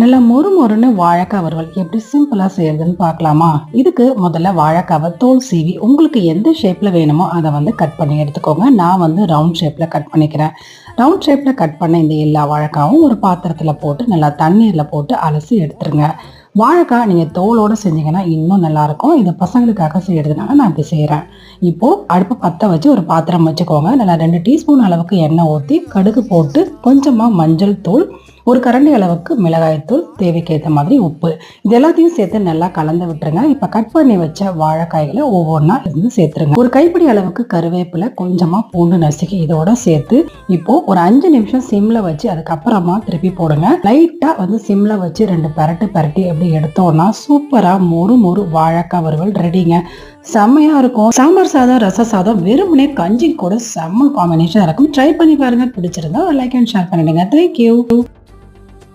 நல்லா மொறு மொறுன்னு வாழைக்காய் வறுவல் எப்படி சிம்பிளாக செய்யறதுன்னு பார்க்கலாமா? இதுக்கு முதல்ல வாழைக்காவை தோல் சீவி உங்களுக்கு எந்த ஷேப்பில் வேணுமோ அதை வந்து கட் பண்ணி எடுத்துக்கோங்க. நான் வந்து ரவுண்ட் ஷேப்பில் கட் பண்ணிக்கிறேன். ரவுண்ட் ஷேப்பில் கட் பண்ண இந்த எல்லா வாழைக்காவும் ஒரு பாத்திரத்தில் போட்டு நல்லா தண்ணீரில் போட்டு அலசி எடுத்துருங்க. வாழைக்காய் நீங்கள் தோலோடு செஞ்சீங்கன்னா இன்னும் நல்லாயிருக்கும். இதை பசங்களுக்காக செய்கிறதுனால நான் இப்படி செய்கிறேன் இப்போது அடுப்பு பற்ற வச்சு ஒரு பாத்திரம் வச்சுக்கோங்க. நல்லா ரெண்டு டீஸ்பூன் அளவுக்கு எண்ணெய் ஊற்றி கடுகு போட்டு கொஞ்சமாக மஞ்சள் தூள் ஒரு கரண்டி அளவுக்கு மிளகாய்த்தூள் தேவைக்கேற்ற மாதிரி உப்பு. இது எல்லாத்தையும் சேர்த்து நல்லா கலந்து விட்டுருங்க. இப்போ கட் பண்ணி வச்ச வாழைக்காய்களை ஒவ்வொன்றா இருந்து சேர்த்துருங்க. ஒரு கைப்பிடி அளவுக்கு கருவேப்பிலை கொஞ்சமாக பூண்டு நசுக்கி இதோட சேர்த்து இப்போ ஒரு அஞ்சு நிமிஷம் சிம்ல வச்சு அதுக்கப்புறமா திருப்பி போடுங்க. லைட்டாக வந்து சிம்ல வச்சு ரெண்டு பரட்டு பரட்டி அப்படி எடுத்தோம்னா சூப்பராக மொறு மொறு வாழைக்காய் வறுவல் ரெடிங்க. செம்மையா இருக்கும். சாம்பார் சாதம் ரச சாதம் வெறுமனே கஞ்சி கூட செம்ம காம்பினேஷன் இருக்கும். ட்ரை பண்ணி பாருங்க. பிடிச்சிருந்தா லைக் அண்ட் ஷேர் பண்ணிடுங்க. Thank you